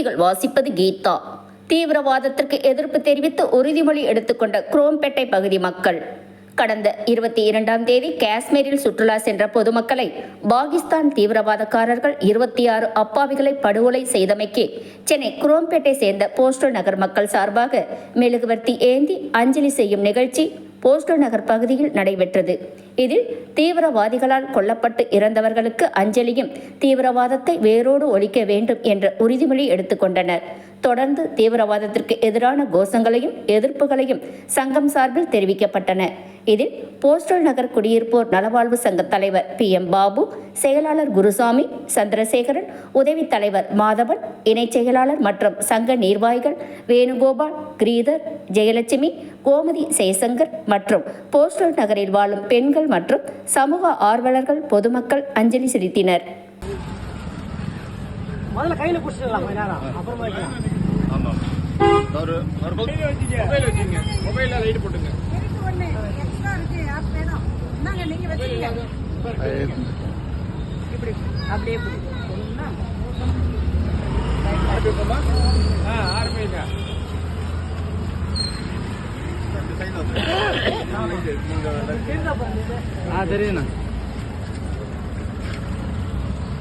செய்திகள் வாசிப்பது கீதா. தீவிரவாதத்திற்கு எதிர்ப்பு தெரிவித்து உறுதிமொழி எடுத்துக்கொண்ட குரோம்பேட்டை பகுதி மக்கள். கடந்த இருபத்தி இரண்டாம் தேதி காஷ்மீரில் சுற்றுலா சென்ற பொதுமக்களை பாகிஸ்தான் தீவிரவாதக்காரர்கள் இருபத்தி ஆறு அப்பாவிகளை படுகொலை செய்தமைக்கு சென்னை குரோம்பேட்டை சேர்ந்த போஸ்டோ நகர் மக்கள் சார்பாக மெழுகுவர்த்தி ஏந்தி அஞ்சலி செய்யும் நிகழ்ச்சி போஸ்டோ நகர் பகுதியில் நடைபெற்றது. இதில் தீவிரவாதிகளால் கொல்லப்பட்டு இறந்தவர்களுக்கு அஞ்சலியும் தீவிரவாதத்தை வேரோடு ஒழிக்க வேண்டும் என்ற உறுதிமொழி எடுத்துக்கொண்டனர் தொடர்ந்து தீவிரவாதத்திற்கு எதிரான கோஷங்களையும் எதிர்ப்புகளையும் சங்கம் சார்பில் தெரிவிக்கப்பட்டன. இதில் போஸ்டல் நகர் குடியிருப்போர் நலவாழ்வு சங்க தலைவர் பி. எம். பாபு செயலாளர் குருசாமி சந்திரசேகரன் உதவி தலைவர் மாதவன் இணைச் செயலாளர் மற்றும் சங்க நிர்வாகிகள் வேணுகோபால் கிரீதர் ஜெயலட்சுமி கோமதி ஜெயசங்கர் மற்றும் போஸ்டல் நகரில் வாழும் பெண்கள் மற்றும் சமூக ஆர்வலர்கள் பொதுமக்கள் அஞ்சலி செலுத்தினர். முதல்ல கையில் பிடிச்சிடலாம் அப்புறமா ஆமாம் ஒரு ஒரு மொபைல் வச்சுங்க. மொபைலில் லைட் போட்டுங்க. இப்படி அப்படியே ஆ ஆரம்பிங்க.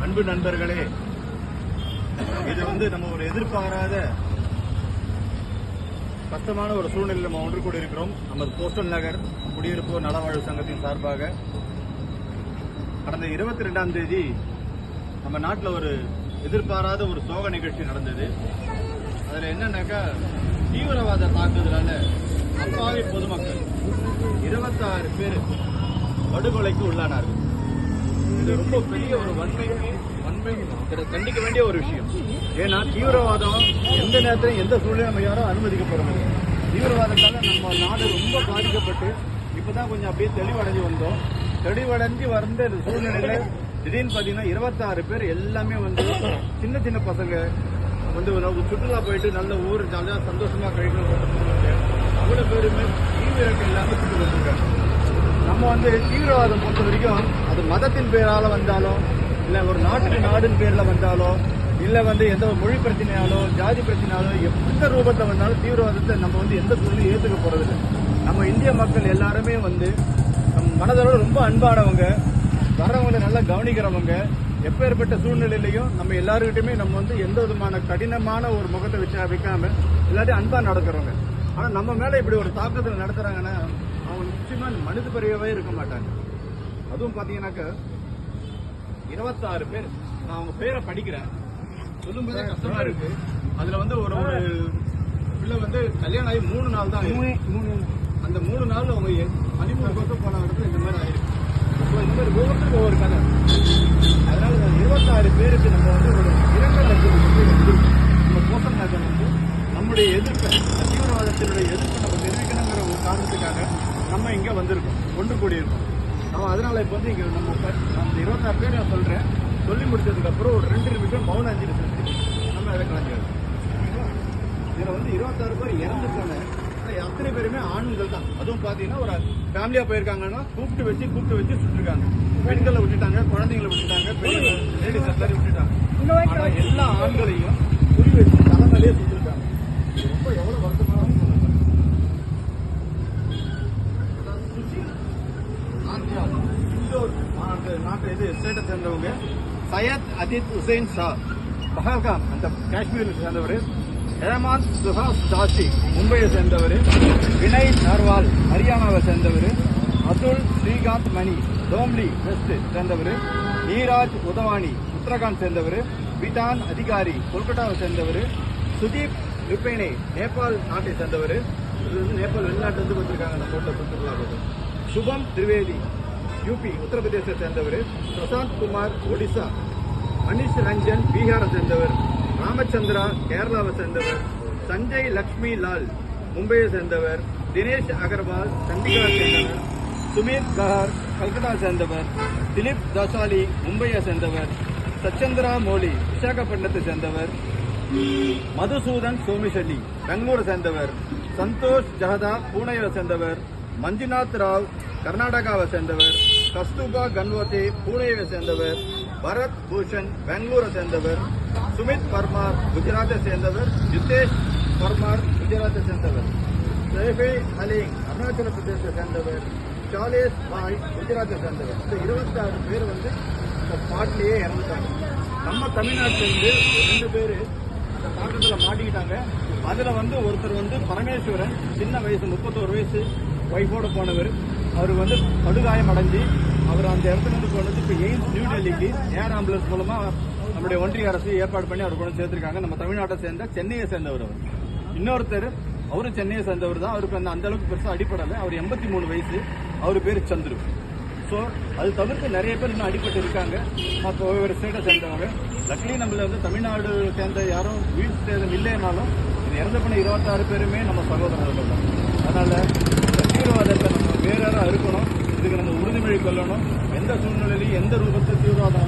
அன்பு நண்பர்களே இது வந்து நம்ம ஒரு எதிர்பாராத கஷ்டமான ஒரு சூழ்நிலையில் நம்ம ஒன்று கூடி இருக்கிறோம் நமது போஸ்டல் நகர் குடியிருப்பு நலவாழ்வு சங்கத்தின் சார்பாக கடந்த இருபத்தி ரெண்டாம் தேதி நம்ம நாட்டில் ஒரு எதிர்பாராத ஒரு சோக நிகழ்ச்சி நடந்தது. அதில் என்னன்னாக்கா தீவிரவாத தாக்குதலால் அப்பாவி பொதுமக்கள் இருபத்தாறு பேர் படுகொலைக்கு உள்ளானார்கள். இது ரொம்ப பெரிய ஒரு வன்மை வன்மை கண்டிக்க வேண்டிய ஒரு விஷயம். ஏன்னா தீவிரவாதம் எந்த நேரத்திலும் எந்த சூழ்நிலை நம்ம யாரும் அனுமதிக்கப்படுறது தீவிரவாதத்தால் நம்ம நாடு ரொம்ப பாதிக்கப்பட்டு இப்போதான் கொஞ்சம் அப்படியே தெளிவடைஞ்சு வந்தோம். தெளிவடைஞ்சு வந்த இந்த சூழ்நிலையில திடீர்னு பார்த்தீங்கன்னா இருபத்தாறு பேர் எல்லாமே வந்து சின்ன சின்ன பசங்க வந்து சுற்றுலா போயிட்டு நல்ல ஊர் ஜாலியாக சந்தோஷமாக கழிக்கணும் அவ்வளோ பேருமே தீவிரம் இல்லாமல் சுட்டு வந்திருக்காங்க. நம்ம வந்து தீவிரவாதம் பொறுத்த வரைக்கும் அது மதத்தின் பேரால் வந்தாலும் இல்லை ஒரு நாட்டுக்கு நாடுன்னு பேரில் வந்தாலோ இல்லை வந்து எந்த ஒரு மொழி பிரச்சனையாலோ ஜாதி பிரச்சனையாலோ எந்த ரூபத்தில் வந்தாலும் தீவிரவாதத்தை நம்ம வந்து எந்த சூழ்நிலையும் ஏற்றுக்க போகிறது நம்ம இந்திய மக்கள் எல்லாருமே வந்து நம் மனதளவு ரொம்ப அன்பானவங்க வரவங்களை நல்லா கவனிக்கிறவங்க எப்பேற்பட்ட சூழ்நிலையிலையும் நம்ம எல்லாருக்கிட்டையுமே நம்ம வந்து எந்த விதமான கடினமான ஒரு முகத்தை வச்சு வைக்காம எல்லாத்தையும் அன்பாக நடக்கிறவங்க. ஆனால் நம்ம மேலே இப்படி ஒரு தாக்கத்தில் நடத்துகிறாங்கன்னா அவங்க நிச்சயமாக மனித பிரிவாவே இருக்க மாட்டாங்க. அதுவும் பார்த்தீங்கன்னாக்க இருபத்தாறு பேர் நான் அவங்க பேரை படிக்கிறேன். சொல்லும் போதே கஷ்டமா இருக்கு. அதுல வந்து ஒரு ஒரு பிள்ளை வந்து கல்யாணம் ஆகி மூணு நாள் தான். அந்த மூணு நாள் அவங்க மணிமூணு பக்கம் போன இடத்துல இந்த மாதிரி ஆயிருக்கு. ஸோ இந்த மாதிரி ஒவ்வொருத்தருக்கும் ஒவ்வொரு கதை. அதனால இருபத்தாறு பேருக்கு நம்ம வந்து ஒரு வந்து எடுத்திருக்கோம். நம்ம போசன் நகர் வந்து நம்முடைய எதிர்ப்பை தீவிரவாதத்தினுடைய எதிர்ப்பை நம்ம தெரிவிக்கணுங்கிற ஒரு காரணத்துக்காக நம்ம இங்க வந்திருக்கோம். ஒன்று கூடியிருக்கோம். நம்ம அதனால இப்போ வந்து இங்க நம்ம அந்த இருபத்தாறு பேர் நான் சொல்றேன். சொல்லி முடிச்சதுக்கு அப்புறம் ஒரு ரெண்டு நிமிஷம் மௌன செலுத்தி நம்ம அதை கலந்துக்கிறோம் வந்து இருபத்தாறு பேர் இறந்துருக்காங்க. அத்தனை பேருமே ஆண்கள் தான். அதுவும் பாத்தீங்கன்னா ஒரு ஃபேமிலியா போயிருக்காங்கன்னா கூப்பிட்டு வச்சு கூப்பிட்டு வச்சு சுட்டுருக்காங்க. பெண்களை விட்டுட்டாங்க குழந்தைங்களை விட்டுட்டாங்க பெரிய லேடிஸ் எல்லாரையும் விட்டுட்டாங்க. எல்லா ஆண்களையும் குறி வச்சு தலைமையிலே சுட்டுருக்காங்க. ரொம்ப எவ்வளவு வருத்தமான நாட்டை இந்தோர் இது ஸ்டேட்டை சேர்ந்தவங்க சையத் அதித் ஹுசைன் ஷா. பஹல்காம் அந்த காஷ்மீரில் சேர்ந்தவர். ஹேமந்த் சுஹாஸ் தாசி மும்பையை சேர்ந்தவர். வினய் நர்வால் ஹரியானாவை சேர்ந்தவர். அதுல் ஸ்ரீகாந்த் மணி டோம்லி வெஸ்ட் சேர்ந்தவர். நீராஜ் உதவானி உத்தரகாண்ட் சேர்ந்தவர். விதான் அதிகாரி கொல்கட்டாவை சேர்ந்தவர். சுதீப் ரிப்பேனே நேபாள் நாட்டை சேர்ந்தவர். இது வந்து நேபாள் வெளிநாட்டிலிருந்து வந்திருக்காங்க அந்த போட்டோ சுற்றுலா சுபம் திரிவேதி யூபி உத்தரப்பிரதேசத்தை சேர்ந்தவர். பிரசாந்த் குமார் ஒடிசா. மணிஷ் ரஞ்சன் பீகாரை சேர்ந்தவர். ராமச்சந்திரா கேரளாவை சேர்ந்தவர். சஞ்சய் லக்ஷ்மி லால் மும்பையை சேர்ந்தவர். தினேஷ் அகர்வால் சண்டிகரை சேர்ந்தவர். சுமீர் கஹார் கல்கட்டா சேர்ந்தவர். திலீப் தசாலி மும்பையை சேர்ந்தவர். சச்சந்திரா மோலி விசாகப்பட்டினத்தை சேர்ந்தவர். மதுசூதன் சோமிஷெல்லி பெங்களூரை சேர்ந்தவர். சந்தோஷ் ஜஹதா பூனேவை சேர்ந்தவர். மஞ்சுநாத் ராவ் கர்நாடகாவை சேர்ந்தவர். கஸ்தூபா கன்வர்தே பூனேவை சேர்ந்தவர். பரத் பூஷன் பெங்களூரை சேர்ந்தவர் சுமித் பர்மார் குஜராத்தை சேர்ந்தவர் யுத்தேஷ் பர்மார் குஜராத்தை சேர்ந்தவர். சேஃபே அலிங் அருணாச்சல பிரதேசத்தை சேர்ந்தவர் சாலேஸ் பாய் குஜராத்தை சேர்ந்தவர். இந்த இருபத்தாறு பேர் வந்து இந்த ஸ்பாட்லயே இறந்துட்டாங்க. நம்ம தமிழ்நாட்டிலிருந்து ரெண்டு பேர் இந்த தாக்கத்துல மாட்டிக்கிட்டாங்க. அதில் வந்து ஒருத்தர் வந்து பரமேஸ்வரன் சின்ன வயசு முப்பத்தோரு வயசு ஒய்ஃபோடு போனவர். அவர் வந்து படுகாயம் அடைஞ்சு அவர் அந்த இடத்துல இருந்து கொண்டு வந்து இப்போ எய்ம்ஸ் நியூ டெல்லிக்கு ஏர் ஆம்புலன்ஸ் மூலமா நம்முடைய ஒன்றிய அரசு ஏற்பாடு பண்ணி அவர் கொண்டு சேர்த்திருக்காங்க. நம்ம தமிழ்நாட்டை சேர்ந்த சென்னையை சேர்ந்தவர் அவர். இன்னொருத்தர் அவரும் சென்னையை சேர்ந்தவர் தான். அவருக்கு அந்த அந்த அளவுக்கு பெருசாக அடிப்படலை அவர் எண்பத்தி மூணு வயசு. அவர் பேர் சந்துரு. ஸோ அது தவிர்த்து நிறைய பேர் இன்னும் அடிபட்டு இருக்காங்க. மற்ற ஒவ்வொரு ஸ்டேட்டை சேர்ந்தவங்க. லக்லி நம்மள வந்து தமிழ்நாடு சேர்ந்த யாரும் உயிர் சேதம் இல்லைனாலும் இது இறந்து போன இருபத்தாறு பேருமே நம்ம சகோதரர்கள் தான். அதனால இந்த தீவிரவாதத்தை நம்ம வேற யாராக இருக்கணும் இதுக்கு சொல்லணும் எந்த சூழ்நிலையிலும் எந்த ரூபத்தில் தீவிரவாதம்